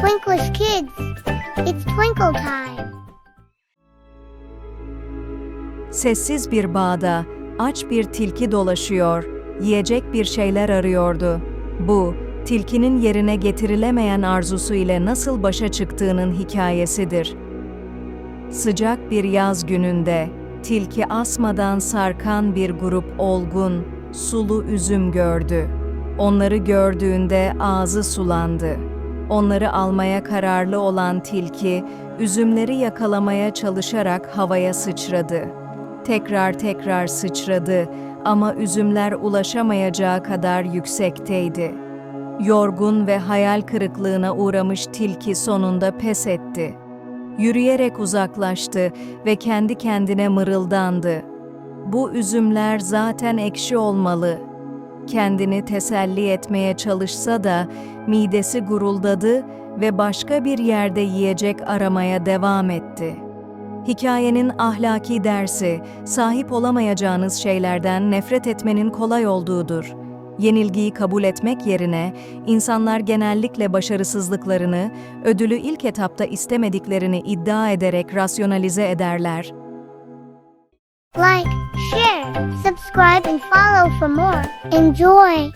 Twinklish kids, it's twinkle time. Sessiz bir bağda aç bir tilki dolaşıyor, yiyecek bir şeyler arıyordu. Bu, tilkinin yerine getirilemeyen arzusu ile nasıl başa çıktığının hikayesidir. Sıcak bir yaz gününde, tilki asmadan sarkan bir grup olgun, sulu üzüm gördü. Onları gördüğünde ağzı sulandı. Onları almaya kararlı olan tilki, üzümleri yakalamaya çalışarak havaya sıçradı. Tekrar tekrar sıçradı ama üzümler ulaşamayacağı kadar yüksekteydi. Yorgun ve hayal kırıklığına uğramış tilki sonunda pes etti. Yürüyerek uzaklaştı ve kendi kendine mırıldandı. Bu üzümler zaten ekşi olmalı. Kendini teselli etmeye çalışsa da midesi guruldadı ve başka bir yerde yiyecek aramaya devam etti. Hikayenin ahlaki dersi, sahip olamayacağınız şeylerden nefret etmenin kolay olduğudur. Yenilgiyi kabul etmek yerine insanlar genellikle başarısızlıklarını, ödülü ilk etapta istemediklerini iddia ederek rasyonalize ederler. Like, subscribe, and follow for more. Enjoy!